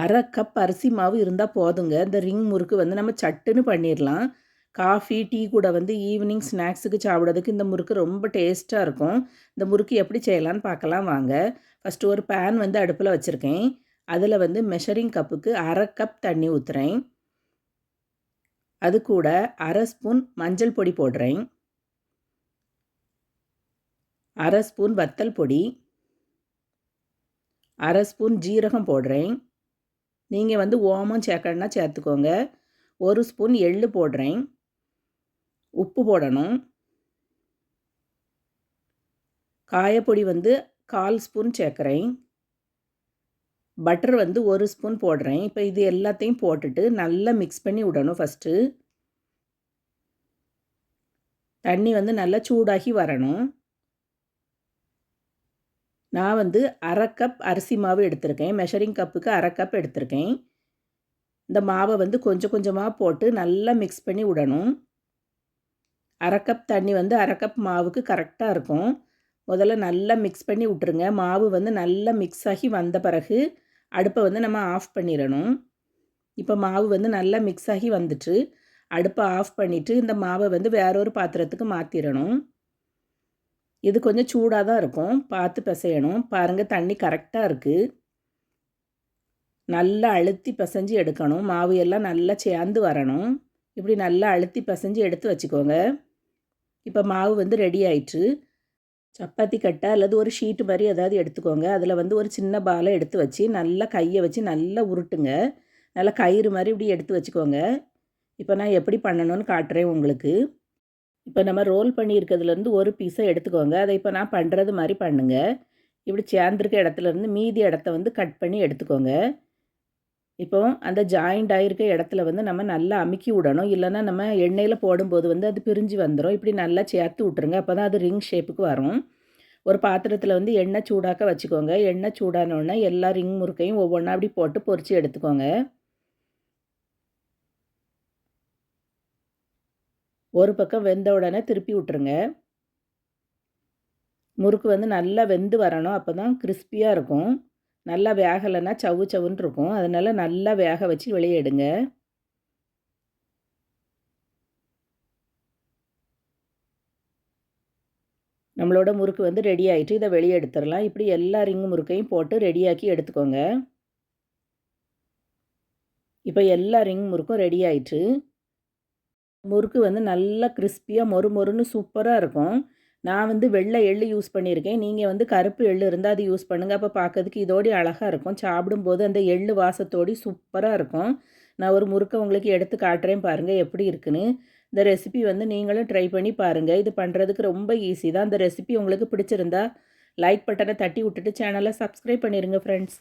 அரை கப் அரிசி மாவு இருந்தால் போதுங்க. இந்த ரிங் முறுக்கு வந்து நம்ம சட்டுன்னு பண்ணிடலாம் காஃபி டீ கூட வந்து ஈவினிங் ஸ்நாக்ஸுக்கு சாப்பிட்றதுக்கு இந்த முறுக்கு ரொம்ப டேஸ்ட்டாக இருக்கும். இந்த முறுக்கு எப்படி செய்யலான்னு பார்க்கலாம் வாங்க. ஃபஸ்ட்டு ஒரு பேன் வந்து அடுப்பில் வச்சுருக்கேன். அதில் வந்து மெஷரிங் கப்புக்கு அரை கப் தண்ணி ஊற்றுறேன் அது கூட அரை ஸ்பூன் மஞ்சள் பொடி போடுறேன். அரை ஸ்பூன் வத்தல் பொடி. அரை ஸ்பூன் ஜீரகம் போடுறேன். நீங்கள் வந்து ஓமம் சேர்க்கணுன்னா சேர்த்துக்கோங்க. ஒரு ஸ்பூன் எள்ளு போடுறேன். உப்பு போடணும். காயப்பொடி வந்து கால் ஸ்பூன் சேர்க்குறேன். பட்டர் வந்து ஒரு ஸ்பூன் போடுறேன். இப்போ இது எல்லாத்தையும் போட்டுட்டு நல்லா மிக்ஸ் பண்ணி விடணும் ஃபஸ்ட்டு தண்ணி வந்து நல்லா சூடாகி வரணும். நான் வந்து அரை கப் அரிசி மாவு எடுத்திருக்கேன். மெஷரிங் கப்புக்கு அரை கப் எடுத்திருக்கேன். இந்த மாவை வந்து கொஞ்சம் கொஞ்சமாக போட்டு நல்லா மிக்ஸ் பண்ணி விடணும். அரை கப் தண்ணி வந்து அரை கப் மாவுக்கு கரெக்டாக இருக்கும். முதல்ல நல்லா மிக்ஸ் பண்ணி விட்டுருங்க. மாவு வந்து நல்லா மிக்ஸ் ஆகி வந்த பிறகு அடுப்பை வந்து நம்ம ஆஃப் பண்ணிடணும். இப்போ மாவு வந்து நல்லா மிக்ஸ் ஆகி வந்துட்டு அடுப்பை ஆஃப் பண்ணிவிட்டு இந்த மாவை வந்து வேறொரு பாத்திரத்துக்கு மாற்றிடணும் இது கொஞ்சம் சூடாக தான் இருக்கும். பார்த்து பிசையணும். பாருங்கள் தண்ணி கரெக்டாக இருக்குது நல்லா அழுத்தி பிசைஞ்சு எடுக்கணும். மாவு எல்லாம் நல்லா சேர்ந்து வரணும். இப்படி நல்லா அழுத்தி பிசைஞ்சு எடுத்து வச்சுக்கோங்க. இப்போ மாவு வந்து ரெடி ஆயிட்டு சப்பாத்தி கட்டை அல்லது ஒரு ஷீட்டு மாதிரி ஏதாவது எடுத்துக்கோங்க. அதில் வந்து ஒரு சின்ன பாலை எடுத்து வச்சு நல்லா கையை வச்சு நல்லா உருட்டுங்க. நல்லா கயிறு மாதிரி இப்படி எடுத்து வச்சுக்கோங்க. இப்போ நான் எப்படி பண்ணணும்னு காட்டுறேன் உங்களுக்கு. இப்போ நம்ம ரோல் பண்ணியிருக்கிறதுலேருந்து ஒரு பீஸை எடுத்துக்கோங்க. அதை இப்போ நான் பண்ணுறது மாதிரி பண்ணுங்கள் இப்படி சேர்ந்துருக்க இடத்துலேருந்து மீதி இடத்த வந்து கட் பண்ணி எடுத்துக்கோங்க. இப்போ அந்த ஜாயிண்ட் ஆகிருக்க இடத்துல வந்து நம்ம நல்லா அமுக்கி விடணும். இல்லைன்னா நம்ம எண்ணெயில் போடும்போது வந்து அது பிரிஞ்சு வந்துடும் இப்படி நல்லா சேர்த்து விட்ருங்க அப்போ தான் அது ரிங் ஷேப்புக்கு வரும். ஒரு பாத்திரத்தில் வந்து எண்ணெய் சூடாக்க வச்சுக்கோங்க. எண்ணெய் சூடானோடனே எல்லா ரிங் முறுக்கையும் ஒவ்வொன்றா அப்படி போட்டு பொறிச்சு எடுத்துக்கோங்க. ஒரு பக்கம் வெந்த உடனே திருப்பி விட்ருங்க முறுக்கு வந்து நல்லா வெந்து வரணும். அப்போ தான் கிறிஸ்பியாக இருக்கும். நல்லா வேகலைன்னா சவு சவுன்னு இருக்கும். அதனால் நல்லா வேக வச்சு வெளியே எடுங்க. நம்மளோட முறுக்கு வந்து ரெடி ஆகிட்டு இதை வெளியே எடுத்துடலாம். இப்படி எல்லா ரிங்கு முறுக்கையும் போட்டு ரெடியாக்கி எடுத்துக்கோங்க. இப்போ எல்லா ரிங் முறுக்கும் ரெடி ஆயிட்டு முறுக்கு வந்து நல்லா கிறிஸ்பியாக மொறு மொறுன்னு சூப்பராக இருக்கும். நான் வந்து வெள்ளை எள்ளு யூஸ் பண்ணியிருக்கேன். நீங்கள் வந்து கருப்பு எள்ளு இருந்தால் அது யூஸ் பண்ணுங்கள் அப்போ பார்க்கறதுக்கு இதோடி அழகாக இருக்கும். சாப்பிடும்போது அந்த எள்ளு வாசத்தோடி சூப்பராக இருக்கும். நான் ஒரு முறுக்கை உங்களுக்கு எடுத்து காட்டுறேன் பாருங்கள் எப்படி இருக்குன்னு. இந்த ரெசிபி வந்து நீங்களும் ட்ரை பண்ணி பாருங்கள் இது பண்ணுறதுக்கு ரொம்ப ஈஸி தான். இந்த ரெசிபி உங்களுக்கு பிடிச்சிருந்தா லைக் பட்டனை தட்டி விட்டுட்டு சேனலை சப்ஸ்கிரைப் பண்ணிடுங்க ஃப்ரெண்ட்ஸ்